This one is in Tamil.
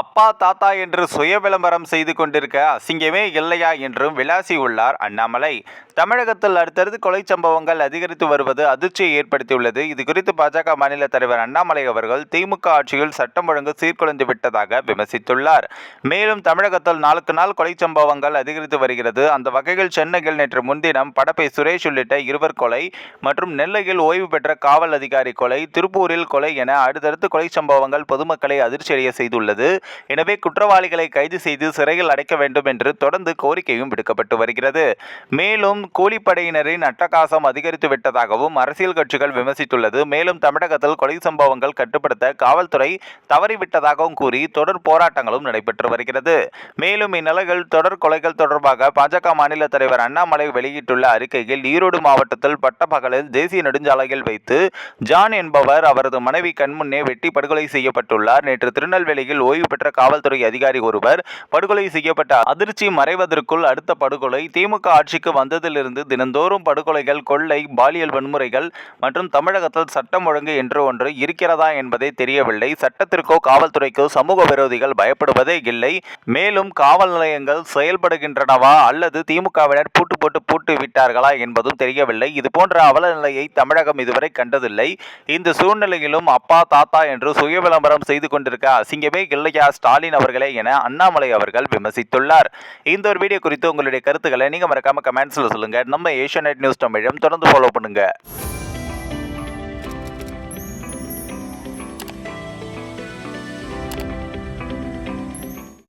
அப்பா தாத்தா என்று சுய விளம்பரம் செய்து கொண்டிருக்க அசிங்கமே இல்லையா என்றும் விளாசியுள்ளார் அண்ணாமலை. தமிழகத்தில் அடுத்தடுத்து கொலை சம்பவங்கள் அதிகரித்து வருவது அதிர்ச்சியை ஏற்படுத்தியுள்ளது. இது குறித்து பாஜக மாநில தலைவர் அண்ணாமலை அவர்கள் திமுக ஆட்சியில் சட்டம் ஒழுங்கு சீர்குலைந்து விட்டதாக விமர்சித்துள்ளார். மேலும் தமிழகத்தில் நாளுக்கு நாள் கொலை சம்பவங்கள் அதிகரித்து வருகிறது. அந்த வகையில் சென்னையில் நேற்று முன்தினம் படப்பை சுரேஷ் உள்ளிட்ட இருவர் கொலை மற்றும் நெல்லையில் ஓய்வு பெற்ற காவல் அதிகாரி கொலை திருப்பூரில் கொலை என அடுத்தடுத்து கொலை சம்பவங்கள் பொதுமக்களை அதிர்ச்சியடைய செய்துள்ளது. எனவே குற்றவாளிகளை கைது செய்து சிறையில் அடைக்க வேண்டும் என்று தொடர்ந்து கோரிக்கையும் விடுக்கப்பட்டு வருகிறது. மேலும் கூலிப்படையினரின் அட்டகாசம் அதிகரித்து விட்டதாகவும் அரசியல் கட்சிகள் விமர்சித்துள்ளது. மேலும் தமிழகத்தில் கொலை சம்பவங்கள் கட்டுப்படுத்த காவல்துறை தவறிவிட்டதாகவும் கூறி தொடர் போராட்டங்களும் நடைபெற்று வருகிறது. மேலும் இந்நிலையில் தொடர் கொலைகள் தொடர்பாக பாஜக மாநில தலைவர் அண்ணாமலை வெளியிட்டுள்ள அறிக்கையில் ஈரோடு மாவட்டத்தில் பட்டப்பகலில் தேசிய நெடுஞ்சாலையில் வைத்து ஜான் என்பவர் அவரது மனைவி கண்முன்னே வெட்டி படுகொலை செய்யப்பட்டுள்ளார். நேற்று திருநெல்வேலியில் ஓய்வு பெற்ற காவல்துறை அதிகாரி ஒருவர் படுகொலை செய்யப்பட்ட அதிர்ச்சி மறைவதற்குள் அடுத்த படுகொலை திமுக ஆட்சிக்கு வந்ததிலிருந்து தினந்தோறும் படுகொலைகள் கொள்ளை பாலியல் வன்முறைகள் மற்றும் தமிழகத்தில் சட்டம் ஒழுங்கு என்று ஒன்று இருக்கிறதா என்பதை தெரியவில்லை. சட்டத்திற்கோ காவல்துறைக்கோ சமூக விரோதிகள் பயப்படுவதே இல்லை. மேலும் காவல் நிலையங்கள் செயல்படுகின்றனவா அல்லது திமுகவினர் பூட்டு போட்டு பூட்டு விட்டார்களா என்பதும் தெரியவில்லை. இது போன்ற அவல நிலையை தமிழகம் இதுவரை கண்டதில்லை. இந்த சூழ்நிலையிலும் அப்பா தாத்தா என்று சுய விளம்பரம் செய்து கொண்டிருக்க அசிங்கமே ஐயா ஸ்டாலின் அவர்களே என அண்ணாமலை அவர்கள் விமர்சித்துள்ளார். இந்த ஒரு வீடியோ குறித்து உங்களுடைய கருத்துக்களை நீங்க மறக்காம கமெண்ட்ஸில் சொல்லுங்க. நம்ம ஏஷியா நியூஸ் தமிழம் தொடர்ந்து ஃபாலோ பண்ணுங்கள்